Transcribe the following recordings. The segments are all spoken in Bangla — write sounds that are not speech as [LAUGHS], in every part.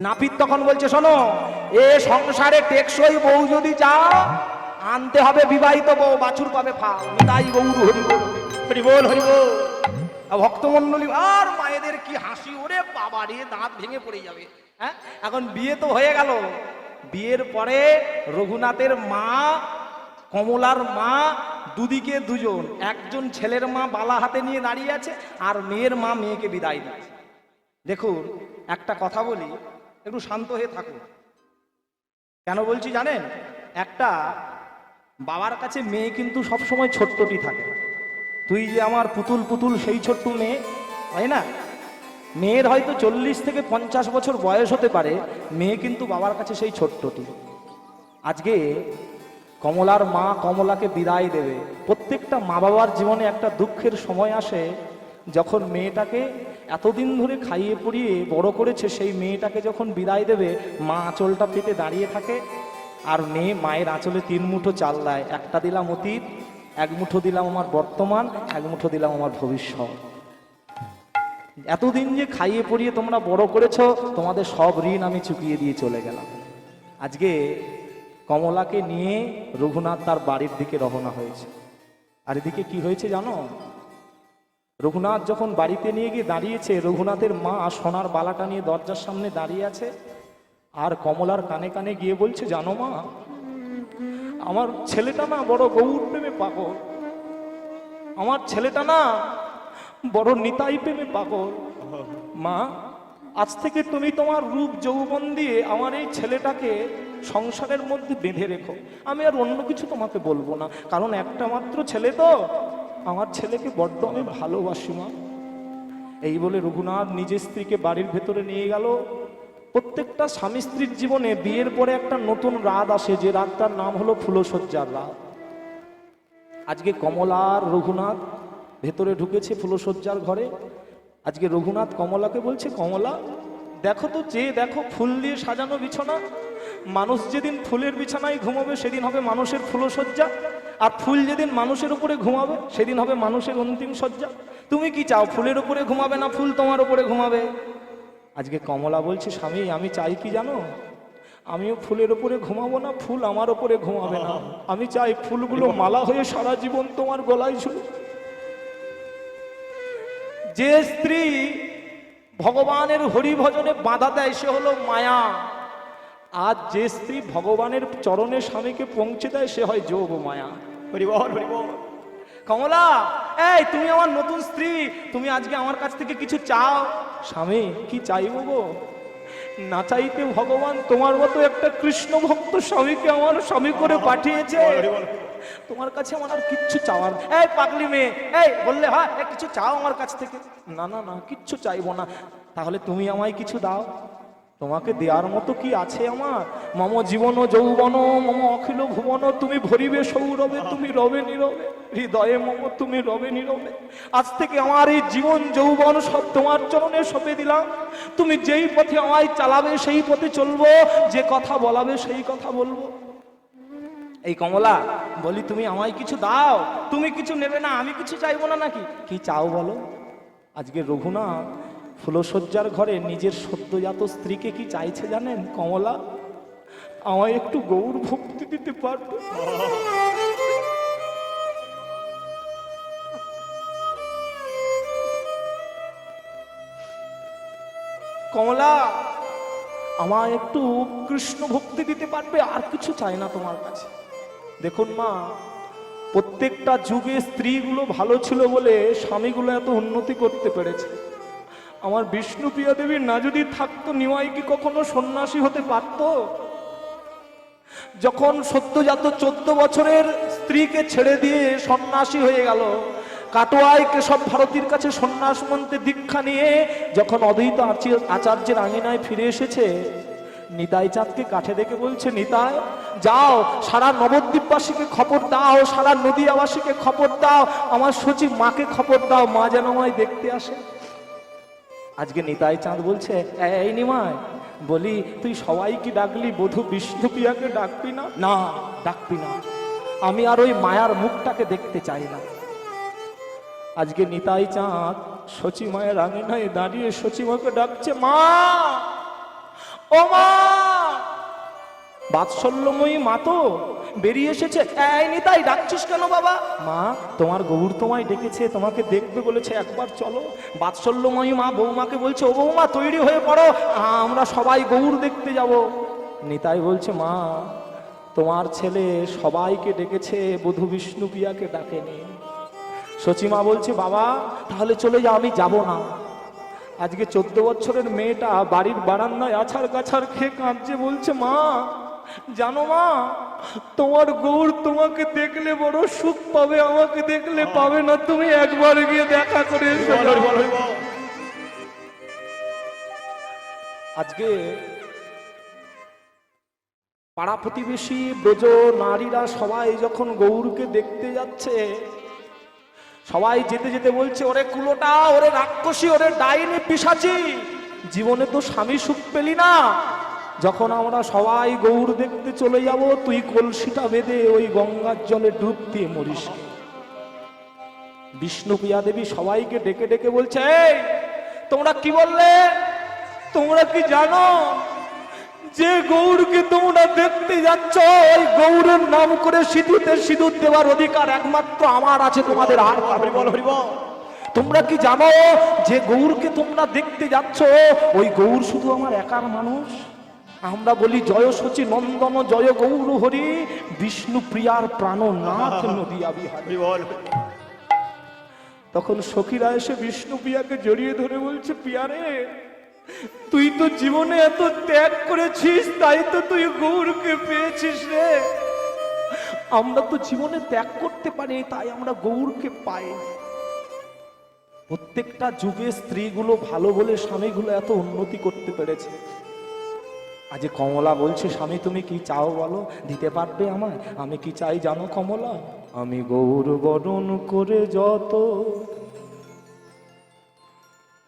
নাপিত তখন বলছে শোনো এ সংসারে টেকসই বউ যদি চাও আনতে হবে বিবাহিত বউ বাছুর পাবে ফা। তাই গৌর হরি বল হরি বল হরি বল আর আর মায়েদের কি হাসি ওরে বাবা রে দাঁত ভেঙে পড়ে যাবে। হ্যাঁ? এখন বিয়ে তো হয়ে গেল। বিয়ের পরে রঘুনাথের মা কমলার মা দুদিকে দুজন। একজন ছেলের মা বালা হাতে নিয়ে দাঁড়িয়ে আছে আর মেয়ের মা মেয়েকে বিদায় দিচ্ছে। দেখুন একটা কথা বলি একটু শান্ত হয়ে থাকুন কেন বলছি জানেন? একটা বাবার কাছে মেয়ে কিন্তু সবসময় ছোট্টটি থাকে। তুই যে আমার পুতুল পুতুল সেই ছোট্ট মেয়ে, তাই না? মেয়ের হয়তো চল্লিশ থেকে পঞ্চাশ বছর বয়স হতে পারে, মেয়ে কিন্তু বাবার কাছে সেই ছোট্টটি। আজকে কমলার মা কমলাকে বিদায় দেবে। প্রত্যেকটা মা বাবার জীবনে একটা দুঃখের সময় আসে যখন মেয়েটাকে এতদিন ধরে খাইয়ে পড়িয়ে বড় করেছে সেই মেয়েটাকে যখন বিদায় দেবে, মা আঁচলটা পেতে দাঁড়িয়ে থাকে আর মেয়ে মায়ের আঁচলে তিন মুঠো চাল দেয়। একটা দিলাম অতীত, এক মুঠো দিলাম আমার বর্তমান, এক মুঠো দিলাম আমার ভবিষ্যৎ। এতদিন যে খাইয়ে পড়িয়ে তোমরা বড় করেছ, তোমাদের সব ঋণ আমি চুকিয়ে দিয়ে চলে গেলাম। আজকে কমলাকে নিয়ে রঘুনাথ তার বাড়ির দিকে রওনা হয়েছে। আর এদিকে কি হয়েছে জানো? রঘুনাথ যখন বাড়িতে নিয়ে গিয়ে দাঁড়িয়েছে, রঘুনাথের মা সোনার বালাটা নিয়ে দরজার সামনে দাঁড়িয়ে আছে আর কমলার কানে কানে গিয়ে বলছে, জানো মা, আমার ছেলেটা না বড় গৌর প্রেমে পাগল। আমার ছেলেটা না বড় নিতাই প্রেমে পাগল। মা, আজ থেকে তুমি তোমার রূপ যৌবন দিয়ে আমার এই ছেলেটাকে সংসারের মধ্যে বেঁধে রেখো। আমি আর অন্য কিছু তোমাকে বলব না। কারণ একটা মাত্র ছেলে তো আমার ছেলেকে বড্ড আমি ভালোবাসি মা। এই বলে রঘুনাথ নিজের স্ত্রীকে বাড়ির ভেতরে নিয়ে গেল। প্রত্যেকটা স্বামী স্ত্রীর জীবনে বিয়ের পরে একটা নতুন রাত আসে, যে রাতটার নাম হলো ফুলসজ্জার রাত। আজকে কমলার রঘুনাথ ভেতরে ঢুকেছে ফুলসজ্জার ঘরে। আজকে রঘুনাথ কমলাকে বলছে, কমলা, দেখো তো যে দেখো, ফুল দিয়ে সাজানো বিছানা মানুষ যেদিন ফুলের বিছানায় ঘুমাবে সেদিন হবে মানুষের ফুলসজ্জা আর ফুল যেদিন মানুষের উপরে ঘুমাবে সেদিন হবে মানুষের অন্তিম সজ্জা তুমি কি চাও ফুলের উপরে ঘুমাবে না ফুল তোমার উপরে ঘুমাবে? আজকে কমলা বলছে স্বামী আমি চাই কি জানো? আমিও ফুলের উপরে ঘুমাবো না ফুল আমার উপরে ঘুমাবে না। আমি চাই ফুলগুলো মালা হয়ে সারা জীবন তোমার গলায় ছিল যে স্ত্রী ভগবানের হরি ভজনে বাধা দেয় সে হলো মায়া। আর যে স্ত্রী ভগবানের চরণে স্বামীকে পৌঁছে দেয় সে হয় যোগ মায়া। হরিবল হরিবল। কমলা এই তুমি আমার নতুন স্ত্রী তুমি আজকে আমার কাছ থেকে কিছু চাও? স্বামী কি চাইব গো? না চাইতে ভগবান তোমার মতো একটা কৃষ্ণ ভক্ত স্বামীকে আমার স্বামী করে পাঠিয়েছে। তোমার কাছে আমার আর কিচ্ছু চাওয়ার এই পাগলি মেয়ে এই বললে হ্যাঁ কিছু চাও আমার কাছ থেকে? না না না কিচ্ছু চাইব না। তাহলে তুমি আমায় কিছু দাও। তোমাকে দেওয়ার মতো কি আছে আমার? মম জীবন যৌবন মম অখিল ভুবন তুমি ভরিবে সৌরভে, তুমি রবে নীরবে। হৃদয়ে মম, তুমি রবে নীরবে। আজ থেকে আমার এই জীবন, যৌবন সব তোমার চরণে সঁপে দিলাম। তুমি যেই পথে আমায় চালাবে, সেই পথে চলবো। যে কথা বলাবে, সেই কথা বলব। এই কমলা, বলি তুমি আমায় কিছু দাও। তুমি কিছু নেবে না, আমি কিছু চাইব না নাকি? কি চাও বলো? আজকে রঘুনাথ ফুলশয্যার ঘরে নিজের সদ্যজাত স্ত্রীকে কি চাইছে জানেন, কমলা? আমায় একটু গৌর ভক্তি দিতে পারবে? কমলা, আমায় একটু কৃষ্ণ ভক্তি দিতে পারবে? আর কিছু চাই না তোমার কাছে। দেখুন মা, প্রত্যেকটা যুগে স্ত্রীগুলো ভালো ছিল বলে স্বামীগুলো এত উন্নতি করতে পেরেছে। আমার বিষ্ণুপ্রিয়া দেবীর না যদি থাকতো, নিমাই কি কখনো সন্ন্যাসী হতে পারত? যখন সত্যজাত চোদ্দ বছরের স্ত্রীকে ছেড়ে দিয়ে সন্ন্যাসী হয়ে গেল, কাটোয়ায় কেশব ভারতীর কাছে সন্ন্যাস মন্ত্রে দীক্ষা নিয়ে যখন অদ্বৈত আচি- আচার্যের আঙিনায় ফিরে এসেছে, নিতাই চাঁদকে কাঠে দেখে বলছে, নিতাই, যাও, সারা নবদ্বীপবাসীকে খবর দাও, সারা নদীয়াবাসীকে খবর দাও, আমার সচিব মাকে খবর দাও, মা যেন আমায় দেখতে আসে। আজকে নিতাই চাঁদ বলছে এই নিমায় বলি, তুই সবাইকে ডাকলি, বধু বিষ্ণুপ্রিয়াকে ডাকবি না? না, ডাকবি না। আমি আর ওই মায়ার মুখটাকে দেখতে চাই না। আজকে নিতাই চাঁদ সচিমায়ের আঙিনায় দাঁড়িয়ে সচিমাকে ডাকছে, মা! ও মা! বাৎসল্যময়ী মা তো বেরিয়ে এসেছে। এই নিতাই, ডাকছিস কেন বাবা? মা, তোমার গৌর তোমায় ডেকেছে, তোমাকে দেখবে বলেছে, একবার চলো। বাৎসল্যময়ী মা বৌমাকে বলছে, ও বৌমা, তৈরি হয়ে পড়ো, আমরা সবাই গৌর দেখতে যাব। নিতাই বলছে, মা, তোমার ছেলে সবাইকে ডেকেছে, বধু বিষ্ণু প্রিয়াকে ডাকেনি। সচিমা বলছে, বাবা, তাহলে চলে যাও, আমি যাব না। আজকে চোদ্দ বছরের মেয়েটা বাড়ির বারান্দায় আছাড় গাছাড় খেয়ে কাঁদছে, বলছে, মা জানো মা তোমার গৌর তোমাকে দেখলে বড় সুখ পাবে আমাকে দেখলে পাবে না তুমি একবার গিয়ে দেখা করে এসো। আজকে পাড়া প্রতিবেশী ব্রজ নারীরা সবাই যখন গৌরকে দেখতে যাচ্ছে সবাই যেতে যেতে বলছে ওরে কুলোটা ওরে রাক্ষসী ওরে ডাইনি পিসাচি জীবনে তো স্বামী সুখ পেলি না। যখন আমরা সবাই গৌর দেখতে চলে যাব তুই কলসিটা বেঁধে ওই গঙ্গার জলে ডুব দিয়ে মরিস বিষ্ণুপ্রিয়া দেবী সবাইকে ডেকে ডেকে বলছে তোমরা কি বললে? তোমরা কি জানো? যে গৌরকে তোমরা দেখতে যাচ্ছ ওই গৌরের নাম করে সিঁদুরতে সিঁদুর দেওয়ার অধিকার একমাত্র আমার আছে তোমাদের আর কারোর বল হরিব তোমরা কি জানো যে গৌরকে তোমরা দেখতে যাচ্ছ ওই গৌর শুধু আমার একার মানুষ? আমরা বলি জয় সচি নন্দন জয় গৌর হরি বিষ্ণু প্রিয়ার প্রাণ নাথ [LAUGHS] নদিয়া বিহারী তখন সখীরা এসে বিষ্ণু প্রিয়াকে জড়িয়ে ধরে বলছে পিয়ারে তুই তো জীবনে এত ত্যাগ করেছিস তাই তো তুই গৌরকে পেয়েছিস রে। আমরা তো জীবনে ত্যাগ করতে পারি তাই আমরা গৌরকে পাই। প্রত্যেকটা যুগে স্ত্রীগুলো ভালো বলে স্বামীগুলো এত উন্নতি করতে পেরেছে। আজ কমলা বলছে, স্বামী, তুমি কি চাও বলো? দিতে পারবে আমায়? আমি কি চাই জানো কমলা? আমি গৌর বরণ করে যত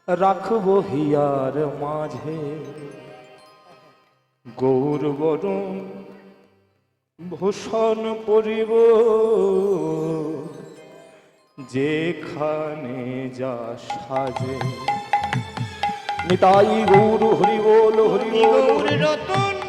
রাখব হিয়ার মাঝে। গৌর বরণ ভূষণ পরিব যেখানে যা সাজে। নিতাই গৌর হরি বল হরি গৌর রতন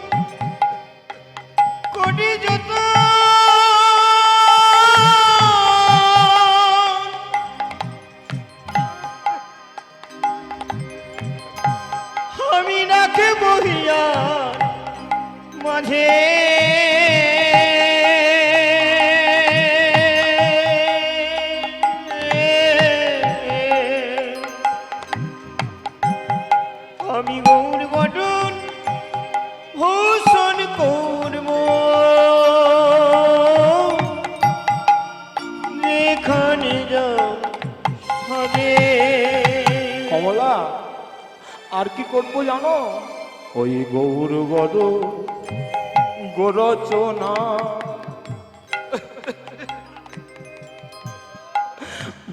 গোরচনা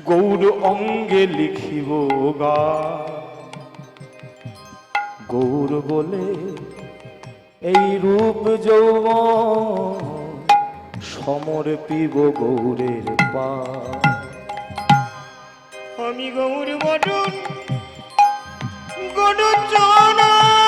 গৌর অঙ্গে লিখিব গা। গৌর বলে, এই রূপ যৌব সমর্পিব গৌরের পা। আমি গৌর গড়চনা গৌরঙ্গে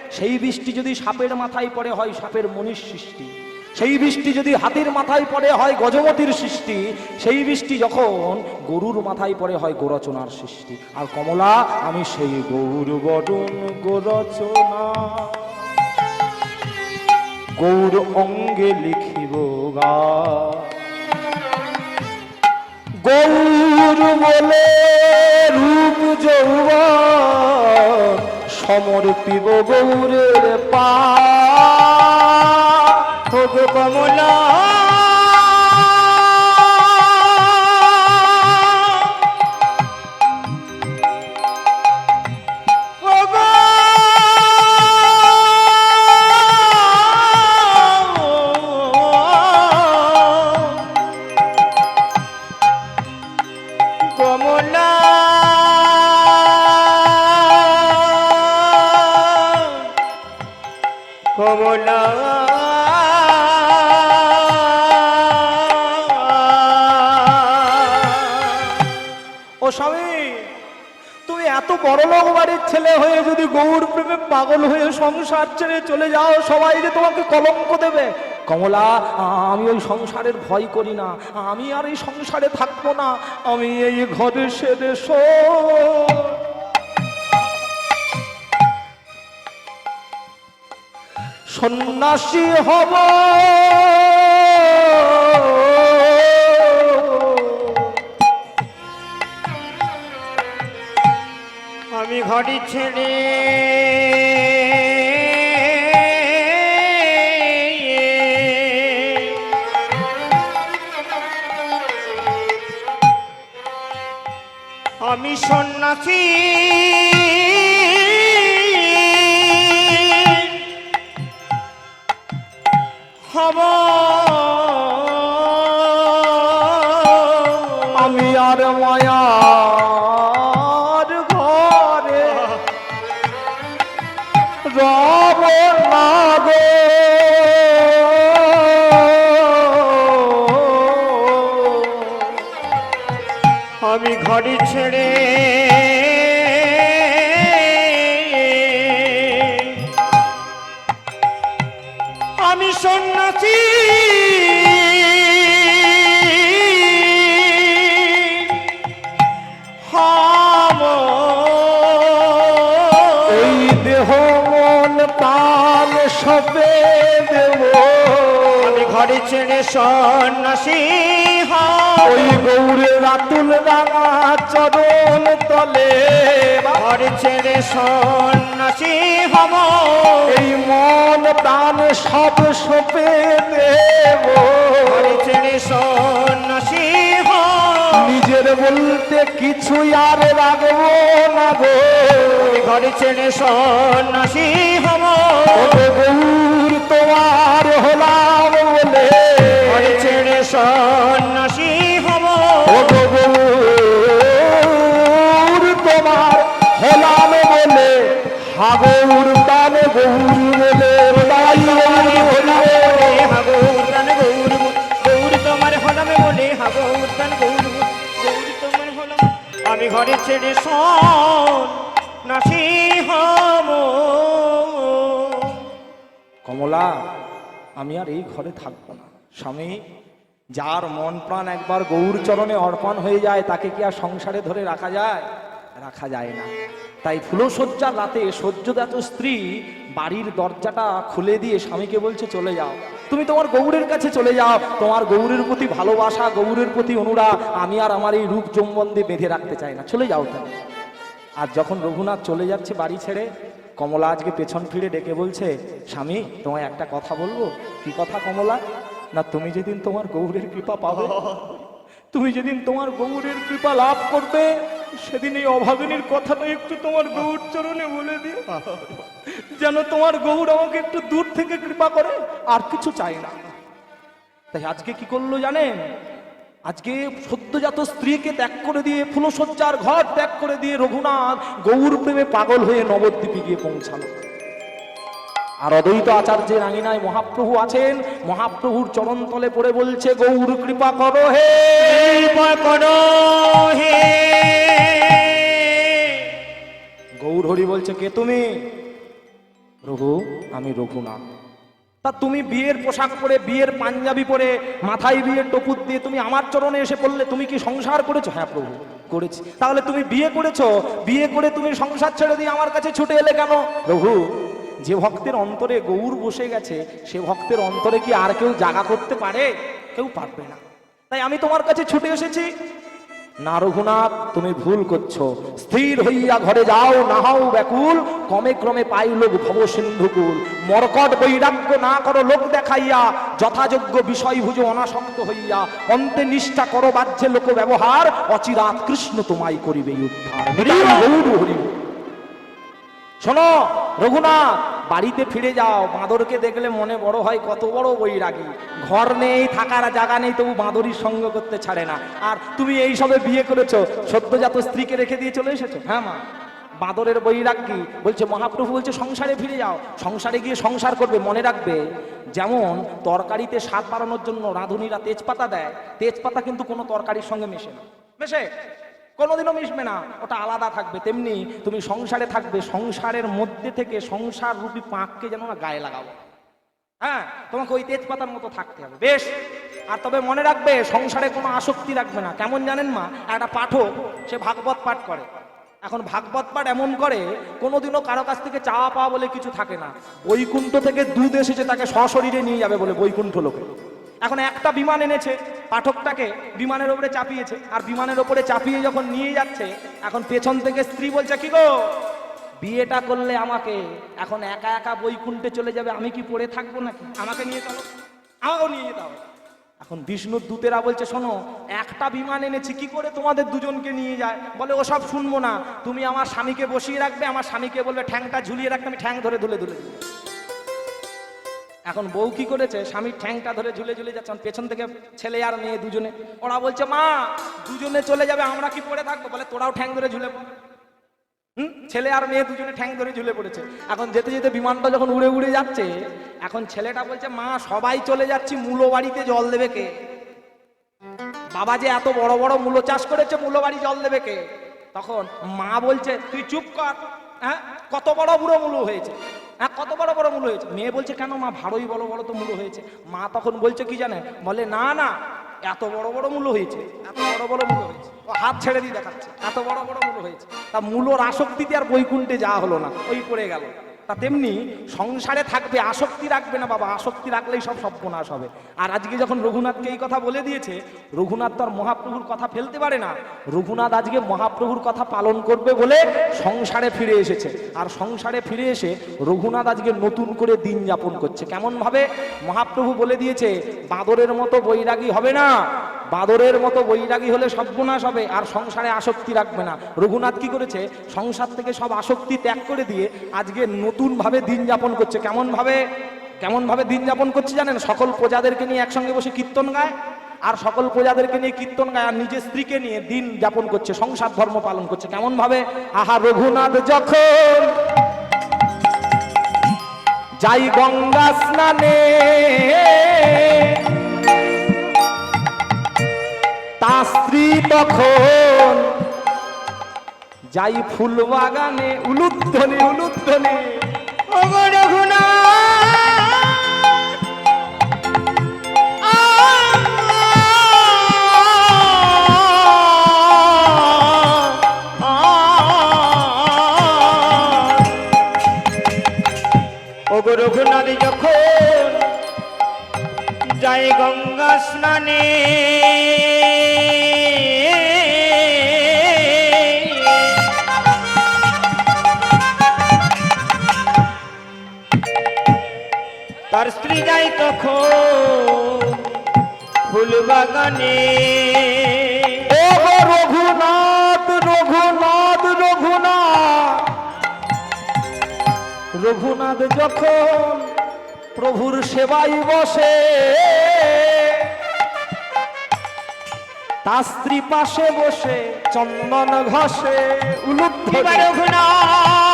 সেই বৃষ্টি যদি সাপের মাথায় পড়ে হয় সাপের মনির সৃষ্টি। সেই বৃষ্টি যদি হাতির মাথায় পড়ে হয় গজমতির সৃষ্টি। সেই বৃষ্টি যখন গরুর মাথায় পড়ে হয় গোরচনার সৃষ্টি। আর কমলা, আমি সেই গৌর বরণ গোরচনা। গৌর অঙ্গে লিখিব গা। গৌর বলে রূপ যৌবন। সমর্পিব গৌরের পা। কমলা। ও স্বামী, তুমি এত বড় লোক বাড়ির ছেলে হয়ে যদি গৌর প্রেমে পাগল হয়ে সংসার ছেড়ে চলে যাও, সবাই যে তোমাকে কলঙ্ক দেবে। কমলা, আমি ওই সংসারের ভয় করি না, আমি আর এই সংসারে থাকব না, আমি এই ঘরে সেরে শো সন্ন্যাসী হব। আমি ঘড়ি ছেড়ে আমি সন্ন্যাসী এই দেহ মন প্রাণ সবে দেব। আমি ঘড়ি ছেড়ে সন্ন্যাসী ওই গৌরে রাতুল রাঙা চরণ তলে। ঘড়ি ছেড়ে সন্ন্যাসী হম এই মন প্রাণ সব সপে দেব। ঘড়ি ছেড়ে সন্ন্যাসী নিজের বলতে কিছু আর রাখব না গো। ঘরে ছেড়ে সন্ন্যাসী হব। গৌর তোমার হলাম বলে। ঘরে ছেড়ে সন্ন্যাসী হব। গৌর তোমার হলাম বলে। হাগৌর দান গৌর বলে হাগৌর দান গৌর গৌর তোমার হলামে বলে। হাগৌর দান গৌর আমি ঘরে ছেড়ে হব। কমলা, আমি আর এই ঘরে থাকব না। স্বামী, যার মন প্রাণ একবার গৌর চরণে অর্পণ হয়ে যায়, তাকে কি আর সংসারে ধরে রাখা যায়? রাখা যায় না। তাই ফুলসজ্জার রাতে সহ্যদাত স্ত্রী বাড়ির দরজাটা খুলে দিয়ে স্বামীকে বলছে, চলে যাও। তুমি তোমার গৌরের কাছে চলে যাও। তোমার গৌরের প্রতি ভালোবাসা গৌরের প্রতি অনুরাগ আমি আর আমার এই রূপ জম্বন্দে বেঁধে রাখতে চাই না। চলে যাও তুমি। আর যখন রঘুনাথ চলে যাচ্ছে বাড়ি ছেড়ে, কমলা আজকে পেছন ফিরে ডেকে বলছে, স্বামী, তোমায় একটা কথা বলব? কি কথা কমলা? না, তুমি যেদিন তোমার গৌরের কৃপা পাবে তুমি যেদিন তোমার গৌরের কৃপা লাভ করবে, সেদিন এই অভাগিনীর কথাটা একটু তোমার গৌর চরণে বলে দিও। যেন তোমার গৌর আমাকে একটু দূর থেকে কৃপা করে, আর কিছু চাই না। তাই আজকে কি করল জানেন? আজকে সদ্যজাত স্ত্রীকে ত্যাগ করে দিয়ে ফুলসজ্জার ঘর ত্যাগ করে দিয়ে রঘুনাথ গৌর প্রেমে পাগল হয়ে নবদ্বীপে গিয়ে পৌঁছালো। আর অদ্বৈত আচার্যের আঙিনায় মহাপ্রভু আছেন। মহাপ্রভুর চরণতলে পড়ে বলছে গৌর কৃপা করো হে কৃপা করো হে। গৌর হরি বলছে কে তুমি? রঘু আমি রঘুনাথ। তা তুমি বিয়ের পোশাক পরে বিয়ের পাঞ্জাবি পরে মাথায় বিয়ের টপুত দিয়ে তুমি আমার চরণে এসে পড়লে তুমি কি সংসার করেছ? হ্যাঁ প্রভু করেছি। তাহলে তুমি বিয়ে করেছ? বিয়ে করে তুমি সংসার ছেড়ে দিয়ে আমার কাছে ছুটে এলে কেন? প্রভু যে ভক্তের অন্তরে গৌর বসে গেছে সে ভক্তের অন্তরে কি আর কেউ জাগা করতে পারে? কেউ পারবে না। তাই আমি তোমার কাছে ছুটে এসেছি। না রঘুনাথ তুমি ভুল করছ। স্থির হইয়া ঘরে যাও না হও ব্যাকুল। ক্রমে ক্রমে পাইল ভব সিন্ধুকুল মরকট বৈরাগ্য না করো লোক দেখাইয়া যথাযোগ্য বিষয় ভুজো অনাসক্ত হইয়া। অন্তে নিষ্ঠা করো বাহ্যে লোক ব্যবহার অচিরাত কৃষ্ণ তোমায় করিবে উদ্ধার। শোনো রঘুনাথ বাড়িতে ফিরে যাও। বাঁদরকে দেখলে মনে বড় হয় কত বড় বৈরাগী। ঘর নেই, থাকার জায়গা নেই, তবু বাঁদরির সঙ্গ করতে ছাড়ে না। আর তুমি এই সবে বিয়ে করেছ, সদ্যজাত স্ত্রীকে রেখে দিয়ে চলে এসেছ? হ্যাঁ মা। বাঁদরের বৈরাগ্যী বলছে, মহাপ্রভু বলছে, সংসারে ফিরে যাও। সংসারে গিয়ে সংসার করবে, মনে রাখবে। যেমন তরকারিতে স্বাদ বাড়ানোর জন্য রাঁধুনিরা তেজপাতা দেয়, তেজপাতা কিন্তু কোনো তরকারির সঙ্গে মেশে না। মেশে? কোনোদিনও মিশবে না। ওটা আলাদা থাকবে। তেমনি তুমি সংসারে থাকবে, সংসারের মধ্যে থেকে সংসার রূপী পাঁককে যেন না গায়ে লাগাবো হ্যাঁ তোমাকে ওই তেজপাতার মতো থাকতে হবে। বেশ। আর তবে মনে রাখবে, সংসারে কোনো আসক্তি রাখবে না। কেমন জানেন মা? একটা পাঠক, সে ভাগবত পাঠ করে। এখন ভাগবত পাঠ এমন করে, কোনোদিনও কারও কাছ থেকে চাওয়া পাওয়া বলে কিছু থাকে না। বৈকুণ্ঠ থেকে দুধ এসেছে তাকে সশরীরে নিয়ে যাবে বলে বৈকুণ্ঠ লোকে। এখন একটা বিমান এনেছে। পাঠকটাকে বিমানের ওপরে চাপিয়েছে। আর বিমানের ওপরে চাপিয়ে যখন নিয়ে যাচ্ছে, এখন পেছন থেকে স্ত্রী বলছে, কি গো? বিয়েটা করলে আমাকে এখন একা একা বৈকুণ্ঠে চলে যাবে, আমি কি পড়ে থাকব নাকি? আমাকে নিয়ে চলো। আমাকেও নিয়ে যেতে হবে। এখন বিষ্ণুর দূতেরা বলছে, শোনো, একটা বিমান এনেছি, কি করে তোমাদের দুজনকে নিয়ে যায়? বলে, ওসব শুনব না। তুমি আমার স্বামীকে বসিয়ে রাখবে, আমার স্বামীকে বলবে, ঠ্যাংটা ঝুলিয়ে রাখতে, আমি ঠ্যাং ধরে ধুলে ধুলে দিবো। এখন বউ কি করেছে? স্বামীর ঠ্যাংটা ধরে ঝুলে ঝুলে যাচ্ছে। এখন পেছন থেকে ছেলে আর মেয়ে দুজনে। ওরা বলছে, মা, দুজনে চলে যাবে, আমরা কি পড়ে থাকব? বলে, তোরাও ঠ্যাং ধরে ঝুলে। হুম? ছেলে আর মেয়ে দুজনে ঠ্যাং ধরে ঝুলে পড়েছে। এখন যেতে যেতে বিমানটা যখন উড়ে উড়ে যাচ্ছে, এখন ছেলেটা বলছে, মা, সবাই চলে যাচ্ছি, মূলো বাড়িতে জল দেবে কে? বাবা যে এত বড় বড় মূলো চাষ করেছে, মূলো বাড়ি জল দেবে কে? তখন মা বলছে, তুই চুপ কর হ্যাঁ? কত বড় বুড়ো মূলো হয়েছে। হ্যাঁ কত বড় বড় মূল হয়েছে? মেয়ে বলছে, কেন মা ভালোই বড় বড় তো মূল হয়েছে। মা তখন বলছে, কি জানে? বলে, না না, এত বড় বড় মূল হয়েছে, এত বড় বড় মূল হয়েছে। ও হাত ছেড়ে দিয়ে দেখাচ্ছে, এত বড় বড় মূল হয়েছে। তা মূলর আসক্তিতে আর বৈকুণ্ঠে যাওয়া হলো না, ওই পড়ে গেল। তা তেমনি সংসারে থাকবে, আসক্তি রাখবে না বাবা, আসক্তি রাখলেই সব সর্বনাশ হবে। আর আজকে যখন রঘুনাথকে এই কথা বলে দিয়েছে, রঘুনাথ তো আর মহাপ্রভুর কথা ফেলতে পারে না। রঘুনাথ আজকে মহাপ্রভুর কথা পালন করবে বলে সংসারে ফিরে এসেছে। আর সংসারে ফিরে এসে রঘুনাথ আজকে নতুন করে দিন যাপন করছে। কেমন ভাবে মহাপ্রভু বলে দিয়েছে, বাঁদরের মতো বৈরাগী হবে না। বাঁদরের মতো বৈরাগী হলে সব সর্বনাশ হবে, আর সংসারে আসক্তি রাখবে না। রঘুনাথ কি করেছে? সংসার থেকে সব আসক্তি ত্যাগ করে দিয়ে আজকে নতুন ভাবে দিন যাপন করছে। কেমন ভাবে কেমন ভাবে দিন যাপন করছে জানেন? সকল প্রজাদেরকে নিয়ে একসঙ্গে বসে কীর্তন গায়, আর সকল প্রজাদেরকে নিয়ে কীর্তন গায়, আর নিজের স্ত্রীকে নিয়ে দিন যাপন করছে, সংসার ধর্ম পালন করছে। কেমন ভাবে আহা রঘুনাথ যখন যাই গঙ্গা স্নানে তা স্ত্রী তখন যাই ফুল বাগানে উলুধ্বনি ওগো রঘুনাথ যখন যায় গঙ্গা স্নানে তখন ফুল বাগানে রঘুনাথ রঘুনাথ রঘুনাথ। রঘুনাথ যখন প্রভুর সেবাই বসে তার স্ত্রী পাশে বসে চন্দন ঘষে এবার রঘুনাথ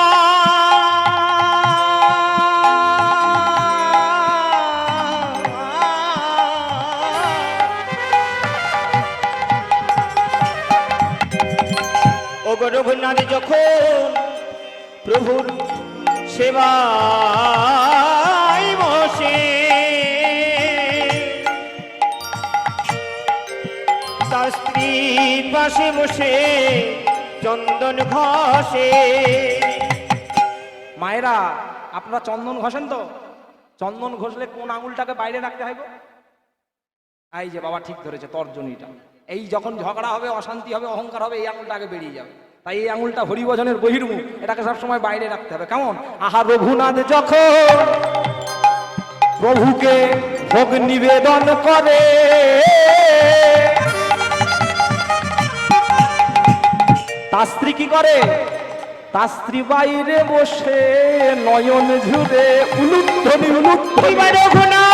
রঘুনাথ যখন প্রভুর সেবায় বসে, তার স্ত্রীর পাশে বসে চন্দন ঘষে। মায়েরা, আপনারা চন্দন ঘষেন তো? চন্দন ঘষলে কোন আঙুলটাকে বাইরে রাখতে হয় এই যে বাবা ঠিক ধরেছে তর্জনীটা। এই যখন ঝগড়া হবে, অশান্তি হবে, অহংকার হবে, এই আঙুলটা আগে বেরিয়ে যাবে। তাই এই আঙুলটা হরিভজনের বহির্মুখ। এটাকে সবসময় বাইরে রাখতে হবে। কেমন? আহা রঘুনাথ যখন প্রভুকে ভোগ নিবেদন করে, তার স্ত্রী কি করে? তার স্ত্রী বাইরে বসে নয়ন ঝুড়ে উলুধ্বনি উলুধ্বনি। রঘুনাথ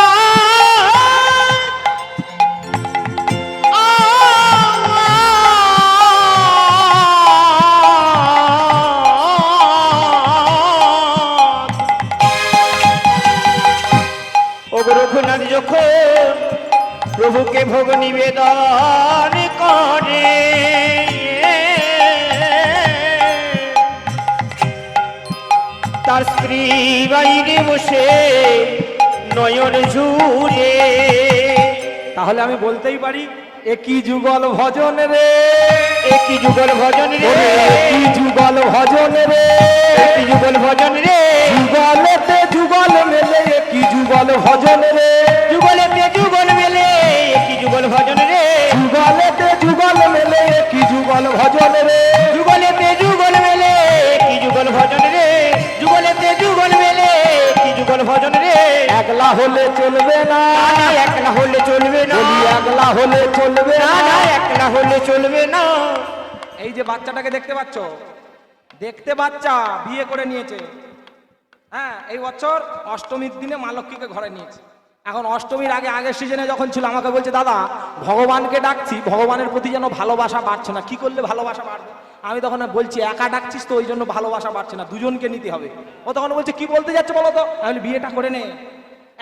যখন প্রভুকে ভোগ নিবেদন করে তার স্ত্রী বাইরে বসে নয়ন জুড়ে তাহলে আমি বলতেই পারি একই যুগল ভজন রে। একই যুগল ভজন রে। একই যুগল ভজন রে। একই যুগল ভজন রে। যুগল যুগল ভজন রে। যুগলেতে যুগল মেলে একই যুগল ভজন রে। যুগলেতে যুগল মেলে একই যুগল ভজন রে। যুগলেতে যুগল মেলে একই যুগল ভজন রে। যুগলেতে যুগল মেলে একই যুগল ভজন রে। একলা হলে চলবে না। একলা হলে চলবে না। বলি একলা হলে চলবে না। না না একলা হলে চলবে না। এই যে বাচ্চাটাকে দেখতে পাচ্ছ? দেখতে বাচ্চা বিয়ে করে নিয়েছে। হ্যাঁ এই বছর অষ্টমীর দিনে মা লক্ষ্মীকে ঘরে নিয়েছে। এখন অষ্টমীর আগে, আগের সিজনে যখন ছিল, আমাকে বলছে, দাদা, ভগবানকে ডাকছি, ভগবানের প্রতি যেন ভালোবাসা বাড়ছে না। কি করলে ভালোবাসা বাড়বে? আমি তখন বলছি, একা ডাকছিস তো, ওই জন্য ভালোবাসা বাড়ছে না, দুজনকে নিতে হবে। ও তখন বলছে, কি বলতে যাচ্ছে বলো তো? আমি বিয়েটা করে নে।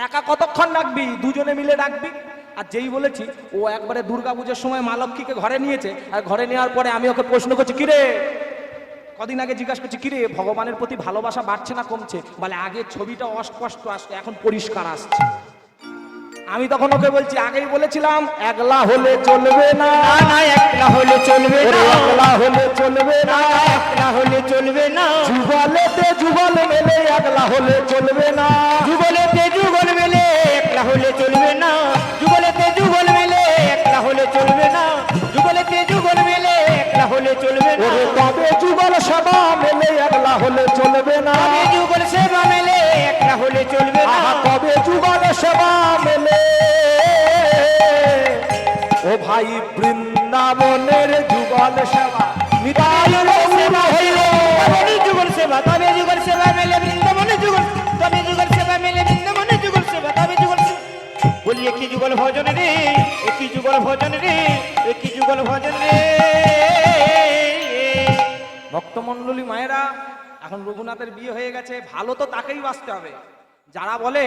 একা কতক্ষণ ডাকবি? দুজনে মিলে ডাকবি? আর যেই বলেছি, ও একবারে দুর্গা পুজোর সময় মা লক্ষ্মীকে ঘরে নিয়েছে, আর ঘরে নেওয়ার পরে আমি ওকে প্রশ্ন করছি কিরে কদিন আগে জিজ্ঞাসা করছি কিরে ভগবানের প্রতি ভালোবাসা বাড়ছে না কমছে? বলে আগে ছবিটা অস্পষ্ট আসতো এখন পরিষ্কার আসছে। আমি তখন ওকে বলছি আগেই বলেছিলাম একলা হলে চলবে না। না না একলা হলে চলবে না। একলা হলে চলবে না একলা হলে চলবে না। যুগলেতে যুগল মেলে একলা হলে চলবে না। যুগলেতে যুগল মেলে একলা হলে চলবে না। যুগলেতে যুগল মেলে একলা হলে চলবে সভা মেলে একলা হলে চলবে না। যুগল সেবা মেলে একলা হলে চলবে না। কবে যুগল সেবা মেলে? ও ভাই বৃন্দাবনের যুগল সেবা। নিতাই সেবা হইল। যুগল সেবা তবে যুগল সেবা মেলে বৃন্দাবনে যুগল। তবে যুগল সেবা মেলে বৃন্দাবনে যুগল সেবা তবে যুগল সেবা। বলি একই যুগল ভজন রে একই যুগল ভজন রে একই যুগল ভজন রে। ভক্তমণ্ডলী মায়েরা, এখন রঘুনাথের বিয়ে হয়ে গেছে, ভালো তো তাকেই বাঁচতে হবে। যারা বলে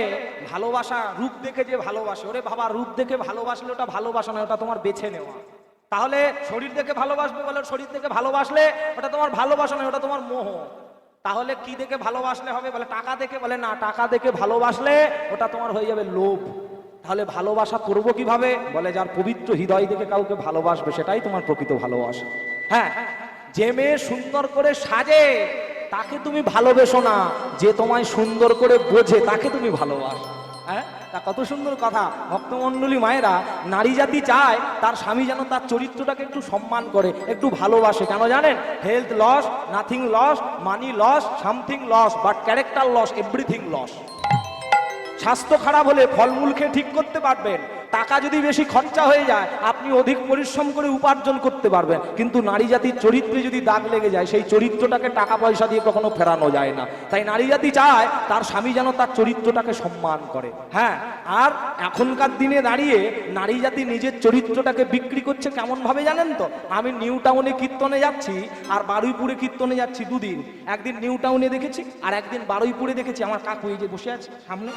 ভালোবাসা রূপ দেখে যে ভালোবাসে, ওরে বাবা, রূপ দেখে ভালোবাসলে ওটা ভালোবাসা নয়, ওটা তোমার বেছে নেওয়া। তাহলে শরীর দেখে ভালোবাসবে বলে, শরীর দেখে ভালোবাসলে ওটা তোমার ভালোবাসা নয়, ওটা তোমার মোহ। তাহলে কি দেখে ভালোবাসলে হবে বলে, টাকা দেখে বলে, না, টাকা দেখে ভালোবাসলে ওটা তোমার হয়ে যাবে লোভ। তাহলে ভালোবাসা করব কীভাবে? বলে যার পবিত্র হৃদয় দেখে কাউকে ভালোবাসবে, সেটাই তোমার প্রকৃত ভালোবাসা। হ্যাঁ? যে মেয়ে সুন্দর করে সাজে, তাকে তুমি ভালোবেসো না। যে তোমায় সুন্দর করে বোঝে, তাকে তুমি ভালোবাসো। হ্যাঁ? তা কত সুন্দর কথা। ভক্তমণ্ডলী মায়েরা, নারী জাতি চায়, তার স্বামী যেন তার চরিত্রটাকে একটু সম্মান করে, একটু ভালোবাসে। কেন জানেন? Health loss nothing loss money loss something loss but character loss everything loss স্বাস্থ্য খারাপ হলে ফলমূল খেয়ে ঠিক করতে পারবেন। টাকা যদি বেশি খরচা হয়ে যায়, আপনি অধিক পরিশ্রম করে উপার্জন করতে পারবেন। কিন্তু নারী জাতির চরিত্রে যদি দাগ লেগে যায়, সেই চরিত্রটাকে টাকা পয়সা দিয়ে কখনো ফেরানো যায় না। তাই নারী জাতি চায়, তার স্বামী যেন তার চরিত্রটাকে সম্মান করে। হ্যাঁ আর এখনকার দিনে দাঁড়িয়ে নারী জাতি নিজের চরিত্রটাকে বিক্রি করছে কেমন ভাবে জানেন তো? আমি নিউ টাউনে কীর্তনে যাচ্ছি, আর বারুইপুরে কীর্তনে যাচ্ছি দুদিন। একদিন নিউ টাউনে দেখেছি, আর একদিন বারুইপুরে দেখেছি। আমার কাকু এই যে বসে আছে, সামনে।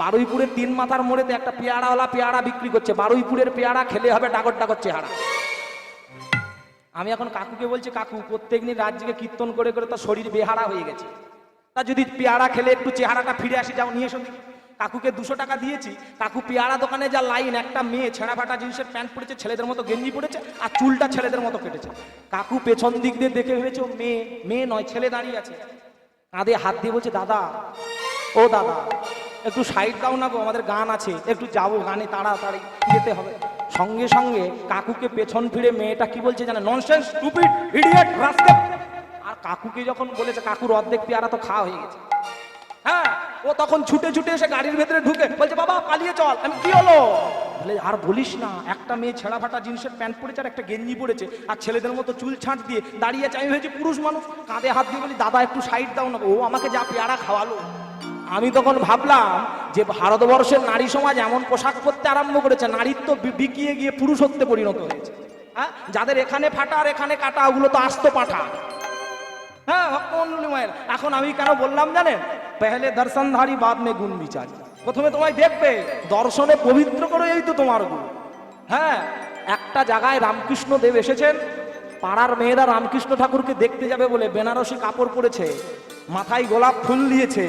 বারুইপুরের তিন মাথার মোড়েতে একটা পেয়ারাওয়ালা পেয়ারা বিক্রি করছে। বারুইপুরের পেয়ারা খেলে হবে ডাগর ডাগর চেহারা। আমি এখন কাকুকে বলছি, কাকু, প্রত্যেকদিন রাজ্যকে কীর্তন করে করে তার শরীর বেহারা হয়ে গেছে। তা যদি পেয়ারা খেলে একটু চেহারাটা ফিরে আসি, যাও নিয়ে দেখি। কাকুকে দুশো টাকা দিয়েছি। কাকু পেয়ারা দোকানে যা লাইন, একটা মেয়ে ছেঁড়া ফাটা জিনিসের প্যান্ট পরেছে, ছেলেদের মতো গেঞ্জি পরেছে আর চুলটা ছেলেদের মতো কেটেছে। কাকু পেছন দিক দিয়ে দেখে ভেবেছে মেয়ে মেয়ে নয়, ছেলে দাঁড়িয়ে আছে। কাঁধে হাত দিয়ে বলছে, দাদা, ও দাদা একটু সাইড দাও না গো, আমাদের গান আছে। একটু যাব গানে, তাড়াতাড়ি যেতে হবে। সঙ্গে সঙ্গে কাকুকে পেছন ফিরে মেয়েটা কি বলছে জানে? ননসেন্স স্টুপিড ইডিয়েট রাস্কেল আর কাকুকে যখন বলেছে, কাকুর অর্ধেক পেয়ারা তো খাওয়া হয়ে গেছে। হ্যাঁ ও তখন ছুটে ছুটে এসে গাড়ির ভেতরে ঢুকে বলছে, বাবা, পালিয়ে চল। আমি, কি হলো? বলে, আর বলিস না, একটা মেয়ে ছেঁড়া ফাটা জিন্সের প্যান্ট পরেছে আর একটা গেঞ্জি পরেছে আর ছেলেদের মতো চুল ছাঁট দিয়ে দাঁড়িয়ে চাই হয়েছে পুরুষ মানুষ কাঁধে হাত দিয়ে বলি, দাদা, একটু সাইড দাও না ও আমাকে যা পেয়ারা খাওয়ালো। আমি তখন ভাবলাম যে ভারতবর্ষের নারী সমাজ এমন পোশাক পরতে আরম্ভ করেছে নারীত্ব বিকিয়ে গিয়ে পুরুষত্বে পরিণত হয়েছে। হ্যাঁ? যাদের এখানে ফাটা আর এখানে কাটা, ওগুলো তো আস্ত পাঠা। হ্যাঁ এখন আমি কেন বললাম জানেন? পেহলে দর্শনধারী বাদ মে গুণ বিচারি। প্রথমে তোমায় দেখবে, দর্শনে পবিত্র করে, এই তো তোমার গুরু হ্যাঁ একটা জায়গায় রামকৃষ্ণ দেব এসেছেন পাড়ার মেয়েরা রামকৃষ্ণ ঠাকুরকে দেখতে যাবে বলে বেনারসি কাপড় পরেছে, মাথায় গোলাপ ফুল দিয়েছে,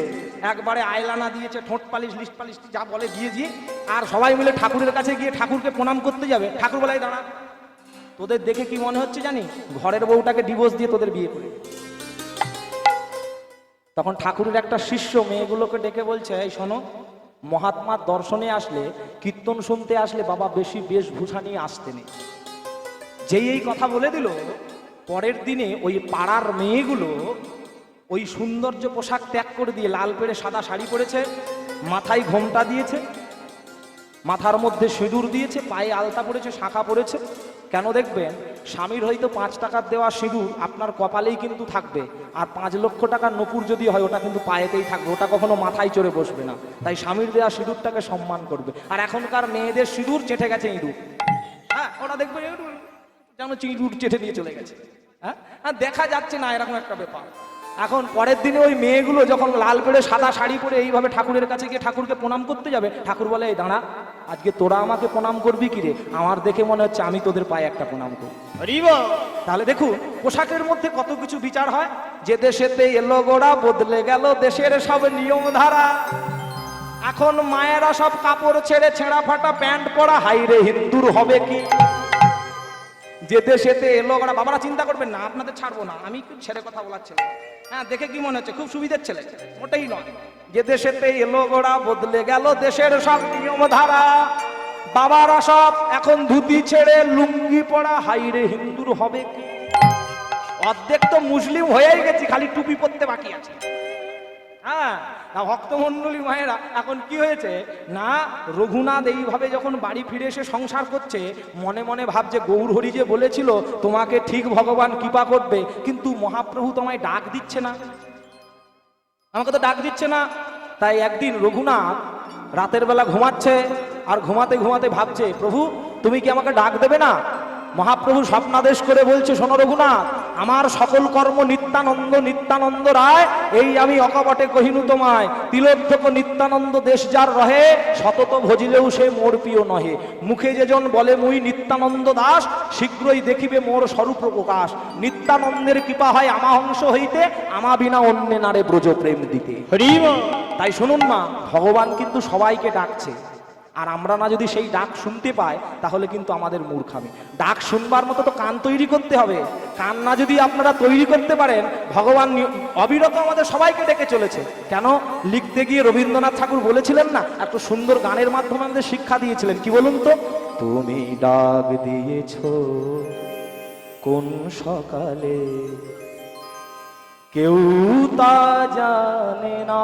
একবারে আয়লানা দিয়েছে, ঠোঁট পালিশ, লিস্ট পালিশ, যা বলে দিয়ে দিয়ে, আর সবাই মিলে ঠাকুরের কাছে গিয়ে ঠাকুরকে প্রণাম করতে যাবে। ঠাকুর বলাই দাঁড়া, তোদের দেখে কি মনে হচ্ছে জানি ঘরের বউটাকে ডিভোর্স দিয়ে তোদের বিয়ে করে। তখন ঠাকুরের একটা শিষ্য মেয়েগুলোকে ডেকে বলছে, এই শোনো, মহাত্মার দর্শনে আসলে, কীর্তন শুনতে আসলে বাবা বেশি বেশভূষা নিয়ে আসতে নেই। যেই এই কথা বলে দিল, পরের দিনে ওই পাড়ার মেয়েগুলো ওই সৌন্দর্য পোশাক ত্যাগ করে দিয়ে লাল পেড়ে সাদা শাড়ি পরেছে, মাথায় ঘোমটা দিয়েছে, মাথার মধ্যে সিঁদুর দিয়েছে, পায়ে আলতা পড়েছে শাখা পড়েছে কেন দেখবেন, স্বামীর হয়তো পাঁচ টাকার দেওয়া সিঁদুর আপনার কপালেই কিন্তু থাকবে, আর পাঁচ লক্ষ টাকার নপুর যদি হয়, ওটা কিন্তু পায়েতেই থাকবে, ওটা কখনো মাথায় চড়ে বসবে না। তাই স্বামীর দেওয়া সিঁদুরটাকে সম্মান করবে। আর এখনকার মেয়েদের সিঁদুর চেটে গেছে ইঁদুর। হ্যাঁ ওটা দেখবে। যেন চিঁড়ুর চেটে দিয়ে চলে গেছে। হ্যাঁ? আর দেখা যাচ্ছে না এরকম একটা ব্যাপার। এখন পরের দিনে ওই মেয়েগুলো যখন লাল পেড়ে সাদা শাড়ি পরে এইভাবে ঠাকুরের কাছে গিয়ে ঠাকুরকে প্রণাম করতে যাবে ঠাকুর বলে এই দাঁড়া আজকে তোরা আমাকে প্রণাম করবি কি রে? আমার দেখে মনে হচ্ছে আমি তোদের পায়ে একটা প্রণাম করব। তাহলে দেখুন পোশাকের মধ্যে কত কিছু বিচার হয়। যে দেশেতে এলো গোড়া বদলে গেল দেশের সব নিয়ম ধারা এখন মায়েরা সব কাপড় ছেড়ে ছেঁড়া ফাটা প্যান্ট পরা হাইরে হিন্দুর হবে কি? যে দেশেতে এলো গোড়া বাবারা চিন্তা করবেন না, আপনাদের ছাড়বো না। আমি ছেড়ে কথা বলার ছেলে হ্যাঁ দেখে কি মনে হচ্ছে? খুব সুবিধার ছেলে। মোটেই নয়। যে দেশেতে এলো গোড়া বদলে গেল দেশের সব নিয়ম ধারা বাবারা সব এখন ধুতি ছেড়ে লুঙ্গি পরা, হাইরে হিন্দুর হবে কি? অর্ধেক তো মুসলিম হয়েই গেছি, খালি টুপি পরতে বাকি আছে। হ্যাঁ ভক্তমণ্ডলী মায়েরা, এখন কি হয়েছে? না, রঘুনাথ এইভাবে যখন বাড়ি ফিরে এসে সংসার করছে, মনে মনে ভাবছে গৌর হরি যে বলেছিল, তোমাকে ঠিক ভগবান কৃপা করবে, কিন্তু মহাপ্রভু তোমায় ডাক দিচ্ছে না। আমাকে তো ডাক দিচ্ছে না। তাই একদিন রঘুনাথ রাতের বেলা ঘুমাচ্ছে, আর ঘুমাতে ঘুমাতে ভাবছে, প্রভু, তুমি কি আমাকে ডাক দেবে না? মহাপ্রভু স্বপ্নাদেশ করে বলছে, শোনো রঘুনাথ আমার সকল কর্ম নিত্যানন্দ নিত্যানন্দ রায় এই আমি অকপটে কহিনু তোমায়। তিলোত্থক নিত্যানন্দ দেশ যার রহে সতত ভজিলেও সে মোর প্রিয় নহে। মুখে যেজন বলে মুই নিত্যানন্দ দাস শীঘ্রই দেখিবে মোর স্বরূপ প্রকাশ। নিত্যানন্দের কৃপা হয় আমা অংশ হইতে আমা বিনা অন্যে নারে ব্রজ প্রেম দিতে। তাই শুনুন না ভগবান কিন্তু সবাইকে ডাকছে। আর আমরা না যদি সেই ডাক শুনতে পাই, তাহলে কিন্তু আমাদের মূর্খামি। ডাক শুনবার মতো তো কান তৈরি করতে হবে। কান না যদি আপনারা তৈরি করতে পারেন, ভগবান অবিরত আমাদের সবাইকে ডেকে চলেছে। কেন? লিখতে গিয়ে রবীন্দ্রনাথ ঠাকুর বলেছিলেন না, এত সুন্দর গানের মাধ্যমে আমাদের শিক্ষা দিয়েছিলেন। কি বলুন তো? তুমি ডাক দিয়েছ কোন সকালে? কেউ তা জানে না।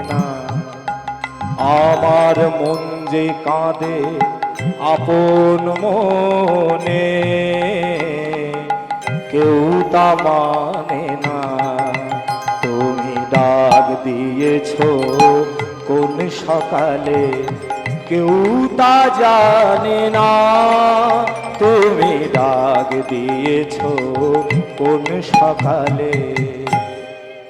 আমার মন যে কাঁদে, আপন মনে। কেউ তা মানে না, তুমি ডাক দিয়েছ কোন সকালে। কেউ তা জানে না, তুমি ডাক দিয়েছ কোন সকালে।